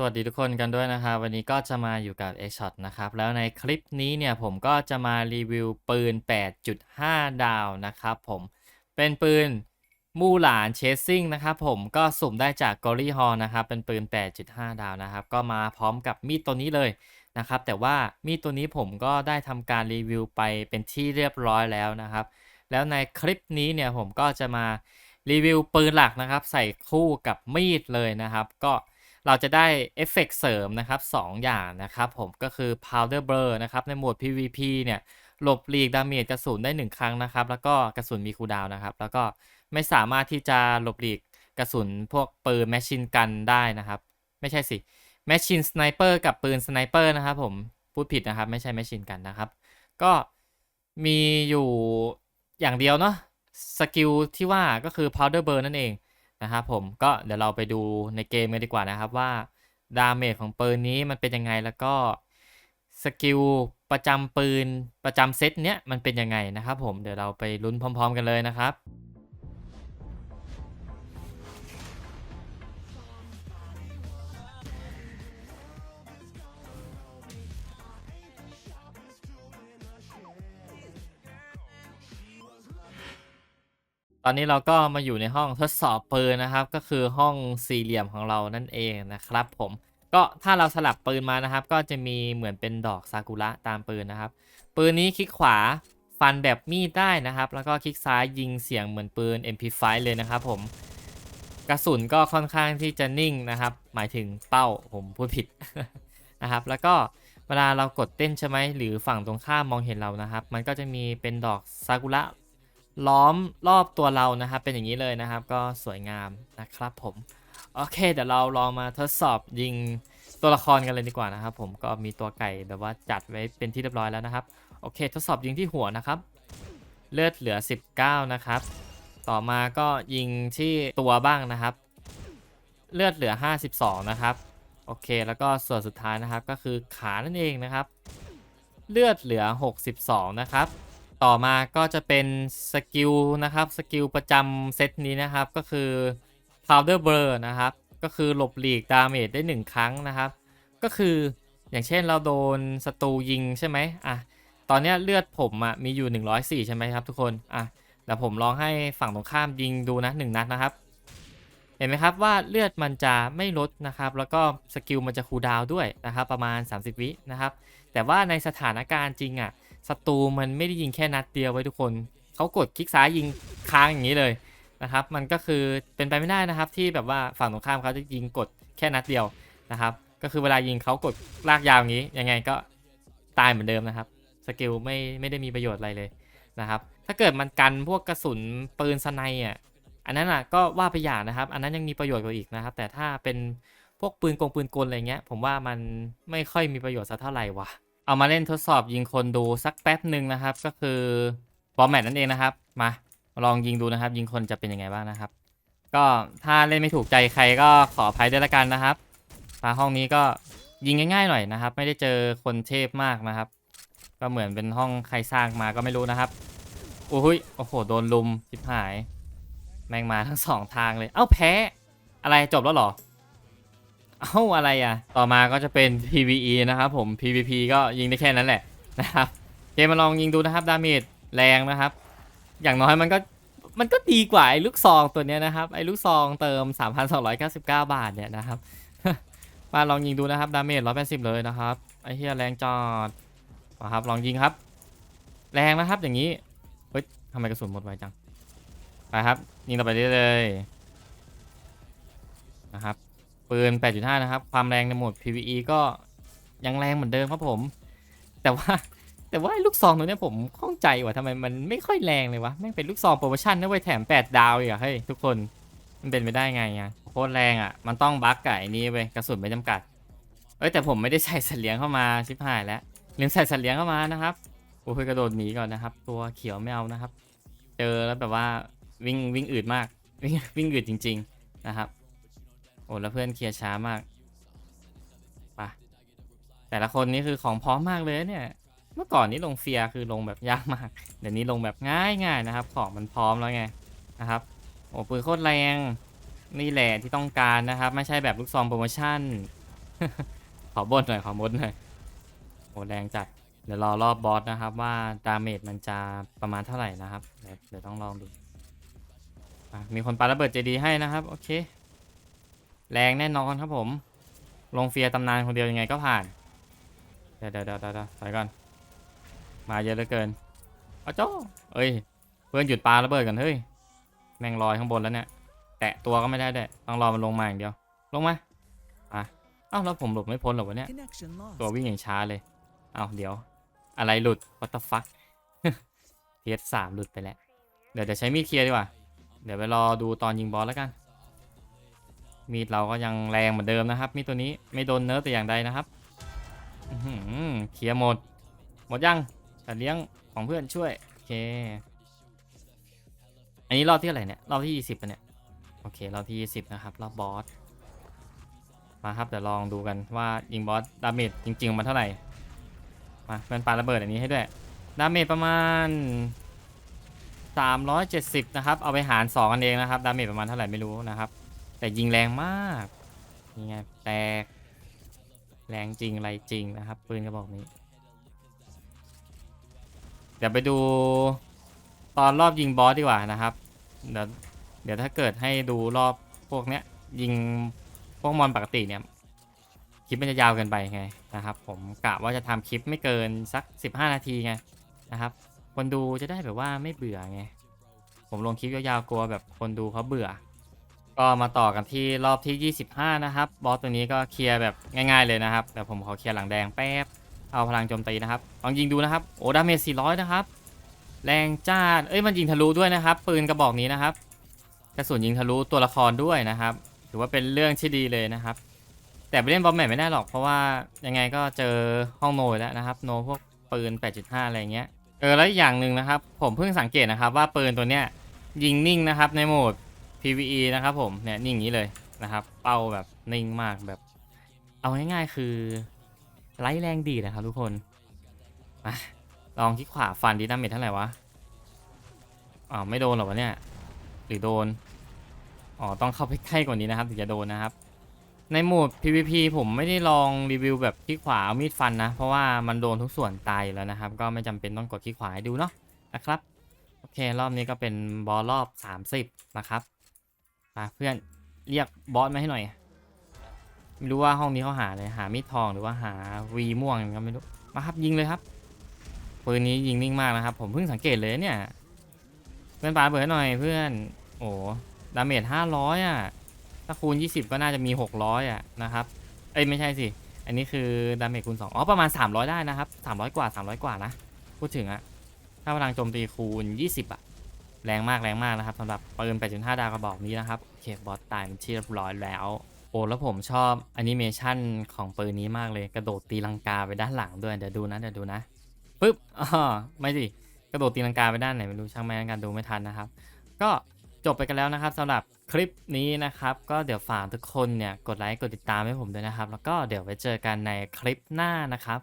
สวัสดีทุกคนกันด้วยนะครับ วันนี้ก็จะมาอยู่กับ a s h o t นะครับ แล้วในคลิปนี้เนี่ยผมก็จะมารีวิวปืน 8.5 ดาวนะครับผมเป็นปืนมูหลานเชสซิ่งนะครับผมก็สุ่มได้จากกอรี่ฮอลนะครับ เป็นปืน 8.5 ดาวนะครับ ก็มาพร้อมกับมีดตัวนี้เลยนะครับ แต่ว่ามีดตัวนี้ผมก็ได้ทำการรีวิวไปเป็นที่เรียบร้อยแล้วนะครับ แล้วในคลิปนี้เนี่ยผมก็จะมารีวิวปืนหลักนะครับ ใส่คู่กับมีดเลยนะครับ ก็ เราจะได้เอฟเฟกต์เสริมนะครับ2อย่างนะครับผมก็คือ powder blur นะครับในโหมด PVP เนี่ยหลบหลีกดาเมจกระสุนได้ 1 ครั้งนะครับ แล้วก็กระสุนมีคูดาวนะครับ แล้วก็ไม่สามารถที่จะหลบหลีกกระสุนพวกปืนแมชชีนกันได้นะครับ ไม่ใช่สิแมชชีนสไนเปอร์กับปืนสไนเปอร์นะครับผมพูดผิดนะครับ ไม่ใช่แมชชีนกันนะครับ ก็มีอยู่อย่างเดียวเนาะสกิลที่ว่าก็คือ powder burn นั่นเอง นะครับผมก็เดี๋ยวเราไปดูในเกมกันดีกว่านะครับว่าดาเมจของปืนนี้มันเป็นยังไงแล้วก็สกิลประจำปืนประจำเซตเนี้ยมันเป็นยังไงนะครับผมเดี๋ยวเราไปลุ้นพร้อม ๆ กันเลยนะครับ อนนี้เราก็มาอยู่ในห้องทดสอบปืนนะครับ ก็คือห้องสี่เหลี่ยมของเรานั่นเองนะครับ ผมก็ถ้าเราสลับปืนมานะครับ ก็จะมีเหมือนเป็นดอกซากุระตามปืนนะครับ ปืนนี้คลิกขวาฟันแบบมีดได้นะครับ แล้วก็คลิกซ้ายยิงเสียงเหมือนปืน MP5 เลยนะครับ ผมกระสุนก็ค่อนข้างที่จะนิ่งนะครับ หมายถึงเป้าผมพูดผิดนะครับ แล้วก็เวลาเรากดเต้นใช่ไหมหรือฝั่งตรงข้ามมองเห็นเรานะครับ มันก็จะมีเป็นดอกซากุระ ล้อมรอบตัวเรานะครับ เป็นอย่างนี้เลยนะครับ ก็สวยงามนะครับผม โอเค เดี๋ยวเราลองมาทดสอบยิงตัวละครกันเลยดีกว่านะครับ ผมก็มีตัวไก่แบบว่าจัดไว้เป็นที่เรียบร้อยแล้วนะครับ โอเค ทดสอบยิงที่หัวนะครับ เลือดเหลือ 19 นะครับ ต่อมาก็ยิงที่ตัวบ้างนะครับ เลือดเหลือ 52 นะครับ โอเค แล้วก็ส่วนสุดท้ายนะครับก็คือขานั่นเองนะครับ เลือดเหลือ 62 นะครับ ต่อมาก็จะเป็นสกิลนะครับสกิลประจำเซตนี้นะครับก็คือ powder blur นะครับ ก็คือหลบหลีกดาเมจได้ 1 ครั้งนะครับ ก็คืออย่างเช่นเราโดนศัตรูยิงใช่ไหมอะตอนนี้เลือดผมอะมีอยู่ 104 ใช่ไหมครับทุกคนอะแต่ผมลองให้ฝั่งตรงข้ามยิงดูนะ 1 นัดนะครับ เห็นไหมครับว่าเลือดมันจะไม่ลดนะครับ แล้วก็สกิลมันจะคูลดาวด้วยนะครับ ประมาณ 30 วินะครับ แต่ว่าในสถานการณ์จริงอะ ศัตรูมันไม่ได้ยิงแค่นัดเดียวไว้ทุกคน เขากดคลิกซ้ายยิงค้างอย่างนี้เลยนะครับ มันก็คือเป็นไปไม่ได้นะครับที่แบบว่าฝั่งตรงข้ามเขาจะยิงกดแค่นัดเดียวนะครับ ก็คือเวลายิงเขากดลากยาวอย่างนี้ ยังไงก็ตายเหมือนเดิมนะครับ สกิลไม่ไม่ได้มีประโยชน์อะไรเลยนะครับ ถ้าเกิดมันกันพวกกระสุนปืนสไนอะ อันนั้นอะก็ว่าไปอย่างนะครับ อันนั้นยังมีประโยชน์กว่าอีกนะครับ แต่ถ้าเป็นพวกปืนกงปืนกลอะไรเงี้ย ผมว่ามันไม่ค่อยมีประโยชน์สักเท่าไหร่วะ เอามาเล่นทดสอบยิงคนดูสักแป๊บหนึ่งนะครับ ก็คือบอมแมทนั่นเองนะครับ มาลองยิงดูนะครับ ยิงคนจะเป็นยังไงบ้างนะครับ ก็ถ้าเล่นไม่ถูกใจใครก็ขออภัยด้วยละกันนะครับมาห้องนี้ก็ยิงง่ายๆหน่อยนะครับ ไม่ได้เจอคนเทพมากนะครับ ก็เหมือนเป็นห้องใครสร้างมาก็ไม่รู้นะครับโอ้ยโอ้โหโดนลุมชิบหาย แม่งมาทั้งสองทางเลย เอ้าแพ้ อะไรจบแล้วหรอ เอ้าอะไรอะ ต่อมาก็จะเป็น PVE นะครับผม PVP ก็ยิงได้แค่นั้นแหละนะครับเกมมาลองยิงดูนะครับดาเมจแรงนะครับ อย่างน้อยมันก็มันก็ดีกว่าไอ้ลูกซองตัวเนี้ยนะครับไอ้ลูกซองเติม 3,299 บาทเนี่ยนะครับมาลองยิงดูนะครับดาเมจ180 เลยนะครับไอ้เฮียแรงจอดมาครับลองยิงครับ แรงนะครับอย่างนี้เฮ้ยทำไมกระสุนหมดไวจังไปครับยิงต่อไปเรื่อยๆนะครับ ปืน 8.5 นะครับ ความแรงในโหมด PVE ก็ยังแรงเหมือนเดิมครับผม แต่ว่าแต่ว่าลูกซองตัวเนี้ยผมข้องใจว่าทำไมมันไม่ค่อยแรงเลยวะแม่งเป็นลูกซองโปรโมชั่นนะเว้ยแถม 8 ดาวอีกอะเฮ้ยทุกคนมันเป็นไปได้ไงอะโคตรแรงอะมันต้องบั๊กไก่นี้เว้ยกระสุนไม่จำกัด เอ้ยแต่ผมไม่ได้ใส่สัตว์เลี้ยงเข้ามาชิบหายแล้วลืมใส่สัตว์เลี้ยงเข้ามานะครับโอ้ยกระโดดหนีก่อนนะครับ ตัวเขียวไม่เอานะครับ เจอแล้วแบบว่าวิ่งวิ่งอืดมากวิ่งวิ่งอืดจริง ๆนะครับ โอ้แล้วเพื่อนเคลียร์ช้ามากปะแต่ละคนนี่คือของพร้อมมากเลยเนี่ย เมื่อก่อนนี้ลงเฟียคือลงแบบยากมาก เดี๋ยวนี้ลงแบบง่ายง่ายๆนะครับ ของมันพร้อมแล้วไงนะครับ โอ้ปืนโคตรแรงนี่แหละที่ต้องการนะครับ ไม่ใช่แบบลูกซองโปรโมชั่น ขอบนหน่อยขอบนหน่อยโอ้แรงจัดเดี๋ยวรอรอบบอสนะครับว่าดาเมจมันจะประมาณเท่าไหร่นะครับ เดี๋ยวต้องลองดูมีคนปาระเบิดเจดีให้นะครับ โอเค แรงแน่นอนครับผม ลงเฟียตำนานคนเดียวยังไงก็ผ่าน เดี๋ยวเดี๋ยวเดี๋ยวเดี๋ยวถอยก่อน มาเยอะเหลือเกินอ้าวโจ้เอ้ย เพื่อนหยุดปลาระเบิดกันเฮ้ย แมงลอยข้างบนแล้วเนี่ย แตะตัวก็ไม่ได้ด้วยต้องรอมันลงมาอย่างเดียว ลงมาอะเอ้าแล้วผมหลบไม่พ้นหรอวะเนี่ย ตัววิ่งอย่างช้าเลยเอาเดี๋ยว อะไรหลุด what the fuck เทียสามหลุดไปแล้ว เดี๋ยวจะใช้มีดเคลียร์ดีกว่า เดี๋ยวไปรอดูตอนยิงบอสแล้วกัน มีดเราก็ยังแรงเหมือนเดิมนะครับ มีดตัวนี้ไม่โดนเนิร์ฟแต่อย่างใดนะครับอืเคลียร์หมด หมดยังแต่เลี้ยงของเพื่อนช่วยโอเค อันนี้รอบที่อะไรเนี่ยรอบที่ยี่สิบปะเนี่ยโอเครอบที่ยี่สิบนะครับรอบบอสมาครับเดี๋ยวลองดูกันว่ายิงบอสดาเมจจริง ๆ มันเท่าไหร่มาเพื่อนปาระเบิดอันนี้ให้ด้วยดาเมจประมาณ 370 นะครับ เอาไปหาร 2 กันเองนะครับ ดาเมจประมาณเท่าไหร่ไม่รู้นะครับ แต่ยิงแรงมากนี่ไงแตก แรงจริงอะไรจริงนะครับ ปืนกระบอกนี้ เดี๋ยวไปดูตอนรอบยิงบอสดีกว่านะครับ เดี๋ยวเดี๋ยวถ้าเกิดให้ดูรอบพวกเนี้ย ยิงพวกมอนปกติเนี่ยคลิปมันจะยาวเกินไปไงนะครับ ผมกะว่าจะทำคลิปไม่เกินสัก 15 นาทีไงนะครับ คนดูจะได้แบบว่าไม่เบื่อไง ผมลงคลิปยาวๆกลัวแบบคนดูเขาเบื่อ ก็มาต่อกันที่รอบที่ 25 นะครับ บอสตัวนี้ก็เคลียร์แบบง่ายๆเลยนะครับ แต่ผมขอเคลียร์หลังแดงแป๊บ เอาพลังโจมตีนะครับ ลองยิงดูนะครับ โอ้ดาเมจ400 นะครับ แรงจ้าดเอ้ย มันยิงทะลุด้วยนะครับ ปืนกระบอกนี้นะครับ กระสุนยิงทะลุตัวละครด้วยนะครับ ถือว่าเป็นเรื่องที่ดีเลยนะครับ แต่ไปเล่นบอมแมทไม่ได้หรอก เพราะว่ายังไงก็เจอห้องโนยแล้วนะครับ โนพวกปืน 8.5 อะไรเงี้ย เออ แล้วอีกอย่างหนึ่งนะครับ ผมเพิ่งสังเกตนะครับว่าปืนตัวเนี้ยยิงนิ่งนะครับในโหมด PVE นะครับผมเนี่ยนิ่งอย่างนี้เลยนะครับ เป้าแบบนิ่งมากแบบ เอาง่ายๆคือไร้แรงดีนะครับทุกคนมาลองที่ขวาฟันดีดาเมจเท่าไหร่วะอ๋อไม่โดนหรอวะเนี่ยหรือโดนอ๋อต้องเข้าไปใกล้กว่านี้นะครับถึงจะโดนนะครับ ในโหมด PVP ผมไม่ได้ลองรีวิวแบบที่ขวาเอามีดฟันนะ เพราะว่ามันโดนทุกส่วนตายแล้วนะครับ ก็ไม่จำเป็นต้องกดที่ขวาให้ดูเนาะนะครับโอเครอบนี้ก็เป็นบอสรอบ 30 นะครับ มาเพื่อนเรียกบอสมาให้หน่อย ไม่รู้ว่าห้องนี้เขาหาเลยหามีดทองหรือว่าหาวีม่วงก็ไม่รู้ มาครับยิงเลยครับปืนนี้ยิงนิ่งมากนะครับ ผมเพิ่งสังเกตเลยเนี่ย เพื่อนปาเบิดหน่อยเพื่อน โอ้ดาเมจ500อะ ถ้าคูณ20ก็น่าจะมี600อะนะครับ เอ้ยไม่ใช่สิ อันนี้คือดาเมจคูณ2อ๋อประมาณ300ได้นะครับ300กว่า300กว่านะ พูดถึงอะถ้าพลังโจมตีคูณ20อะ แรงมากแรงมากนะครับสำหรับปืน 8.5 ดาวกระบอกนี้นะครับเคบอสตายเป็นที่เรียบร้อยแล้วโอ้แล้วผมชอบแอนิเมชันของปืนนี้มากเลย กระโดดตีลังกาไปด้านหลังด้วยเดี๋ยวดูนะเดี๋ยวดูนะปึ๊บอ๋อไม่สิกระโดดตีลังกาไปด้านไหนไม่รู้ช่างแม่งกันดูไม่ทันนะครับ ก็จบไปกันแล้วนะครับสำหรับคลิปนี้นะครับ ก็เดี๋ยวฝากทุกคนเนี่ยกดไลค์กดติดตามให้ผมด้วยนะครับ แล้วก็เดี๋ยวไว้เจอกันในคลิปหน้านะครับ